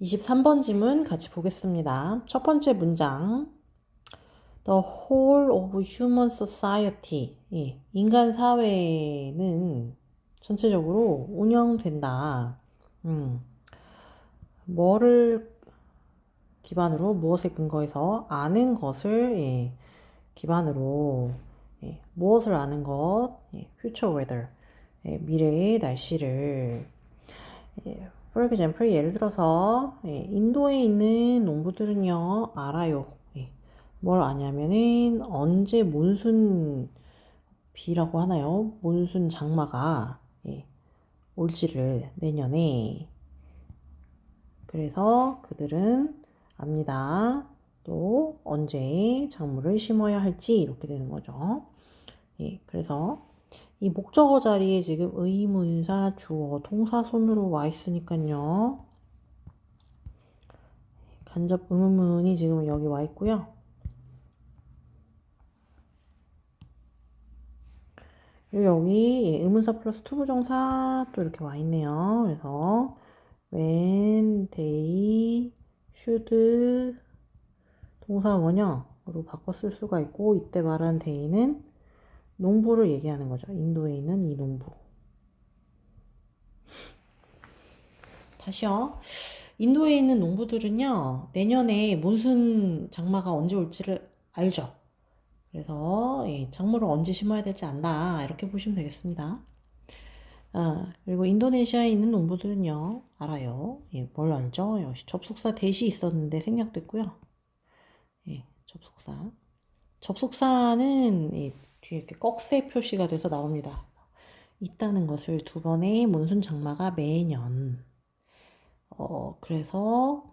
23번 지문 같이 보겠습니다. 첫 번째 문장. The whole of human society. 예, 인간 사회는 전체적으로 운영된다. 음, 뭐를 기반으로, 무엇에 근거해서 아는 것을 예, 기반으로 예, 무엇을 아는 것, 예, future weather, 예, 미래의 날씨를 예, For example, 예를 들어서 예, 인도에 있는 농부들은요 알아요. 예, 뭘 아냐면은 언제 몬순 비라고 하나요? 몬순 장마가 예, 올지를 내년에 그래서 그들은 압니다. 또 언제 작물을 심어야 할지 이렇게 되는 거죠. 예, 그래서 이 목적어 자리에 지금 의문사, 주어, 동사 손으로 와 있으니까요. 간접 의문문이 지금 여기 와 있고요. 그리고 여기 예, 의문사 플러스 투부정사 또 이렇게 와 있네요. 그래서 when, they, should 동사 원형으로 바꿔 쓸 수가 있고 이때 말한 they는 농부를 얘기하는 거죠. 인도에 있는 이 농부. 다시요. 인도에 있는 농부들은요, 내년에 몬순 장마가 언제 올지를 알죠. 그래서 예, 작물을 언제 심어야 될지 안다. 이렇게 보시면 되겠습니다. 아, 그리고 인도네시아에 있는 농부들은요, 알아요. 예, 뭘 알죠? 역시 접속사 대시 있었는데 생략됐고요. 예, 접속사. 접속사는 예, 뒤에 이렇게 꺽쇠 표시가 돼서 나옵니다. 있다는 것을 두 번의 몬순 장마가 매년. 어, 그래서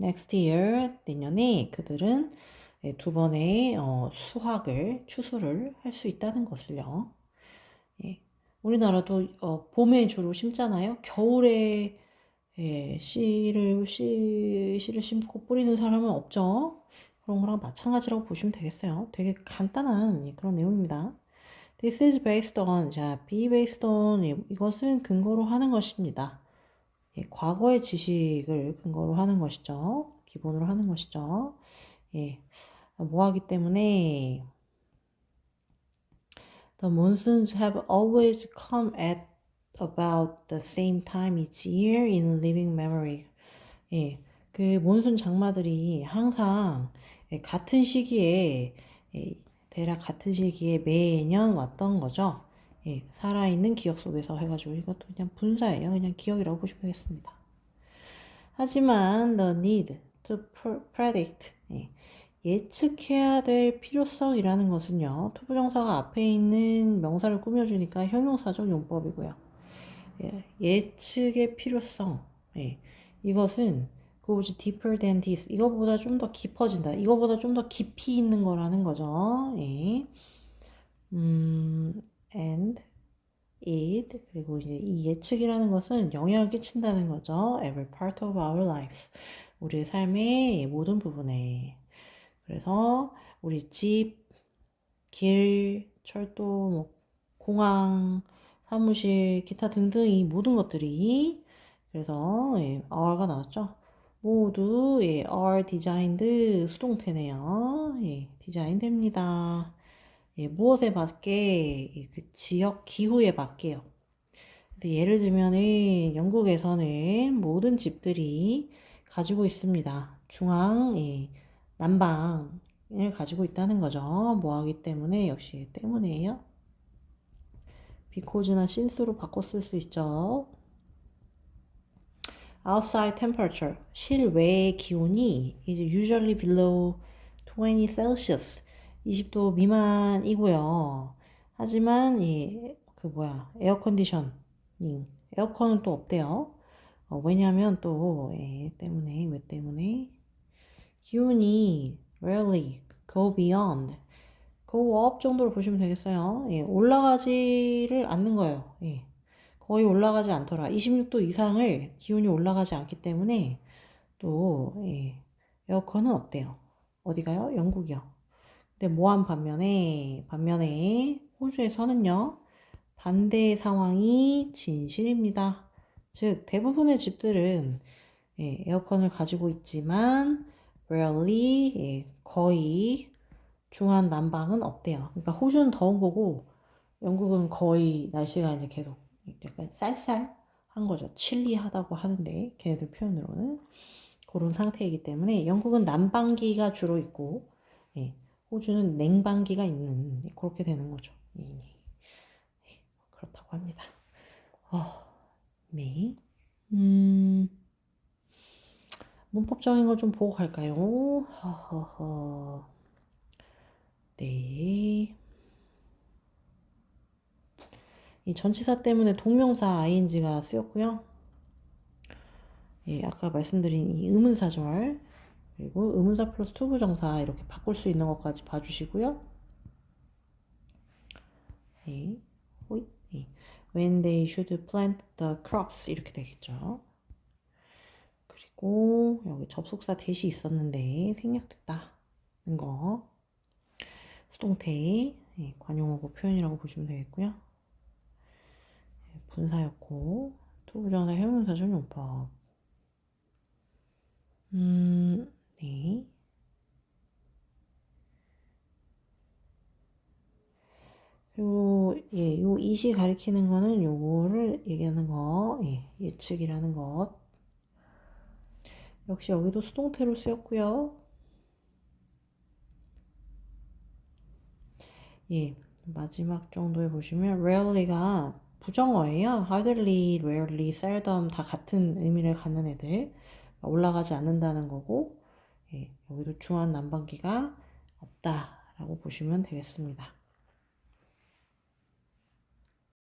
next year 내년에 그들은 예, 두 번의 어, 수확을 추수를 할 수 있다는 것을요. 예, 우리나라도 어, 봄에 주로 심잖아요. 겨울에 예, 씨를 씨, 씨를 심고 뿌리는 사람은 없죠. 그런 거랑 마찬가지라고 보시면 되겠어요. 되게 간단한 예, 그런 내용입니다. This is based on, 자, be based on, 예, 이것은 근거로 하는 것입니다. 예, 과거의 지식을 근거로 하는 것이죠. 기본으로 하는 것이죠. 예, 뭐 하기 때문에 The monsoons have always come at about the same time each year in living memory. 예, 그 몬순 장마들이 항상 예, 같은 시기에 예, 대략 같은 시기에 매년 왔던 거죠. 예, 살아있는 기억 속에서 해가지고 이것도 그냥 분사예요. 그냥 기억이라고 보시면 되겠습니다. 하지만 the need to predict 예, 예측해야 될 필요성이라는 것은요. 투부정사가 앞에 있는 명사를 꾸며주니까 형용사적 용법이고요. 예, 예측의 필요성 예, 이것은 goes deeper than this. 이거보다 좀 더 깊어진다. 이거보다 좀 더 깊이 있는 거라는 거죠. 예. 음, and it 그리고 이제 이 예측이라는 것은 영향을 끼친다는 거죠. Every part of our lives. 우리의 삶의 모든 부분에. 그래서 우리 집, 길, 철도, 뭐 공항, 사무실, 기타 등등 이 모든 것들이 그래서 예, our가 나왔죠. 모두 예, are designed 수동태네요. 예, 디자인 됩니다. 예, 무엇에 맞게 예, 그 지역 기후에 맞게요. 예를 들면은 영국에서는 모든 집들이 가지고 있습니다. 중앙 예, 난방을 가지고 있다는 거죠. 뭐 하기 때문에 역시 때문에요. 비코즈나 신스로 바꿔 쓸 수 있죠. Outside temperature 실외의 기온이 is usually below 20 Celsius 20도 미만이고요. 하지만 이 그 뭐야 에어 컨디셔닝 에어컨은 또 없대요. 어, 왜냐하면 또 예, 때문에 왜 때문에 기온이 rarely go beyond go up 정도로 보시면 되겠어요. 예, 올라가지를 않는 거예요. 예. 거의 올라가지 않더라. 26도 이상을 기온이 올라가지 않기 때문에 또 예, 에어컨은 없대요. 어디가요? 영국이요. 근데 모한 반면에 반면에 호주에서는요 반대 상황이 진실입니다. 즉 대부분의 집들은 예, 에어컨을 가지고 있지만 rarely 예, 거의 중한 난방은 없대요. 그러니까 호주는 더운 거고 영국은 거의 날씨가 이제 계속 약간 쌀쌀한 거죠. 칠리하다고 하는데 걔네들 표현으로는 그런 상태이기 때문에 영국은 난방기가 주로 있고 예, 호주는 냉방기가 있는 예, 그렇게 되는 거죠. 예, 예. 예, 그렇다고 합니다. 어, 네. 음, 문법적인 걸 좀 보고 갈까요? 허허허. 네. 이 전치사 때문에 동명사 ing가 쓰였고요. 예, 아까 말씀드린 이 의문사절 그리고 의문사 플러스 투부정사 이렇게 바꿀 수 있는 것까지 봐주시고요. 예, 호잇, 예. When they should plant the crops 이렇게 되겠죠. 그리고 여기 접속사 대시 있었는데 생략됐다는 거. 수동태 예, 관용어고 표현이라고 보시면 되겠고요. 예, 분사였고 투부정사 형용사 전용법. 음, 네. 그리고 예, 요 이시 가리키는 거는 요거를 얘기하는 거, 예, 예측이라는 것. 역시 여기도 수동태로 쓰였고요. 예, 마지막 정도에 보시면 rarely가 부정어예요. hardly, rarely, seldom 다 같은 의미를 갖는 애들 올라가지 않는다는 거고 예, 여기도 중한 난방기가 없다라고 보시면 되겠습니다.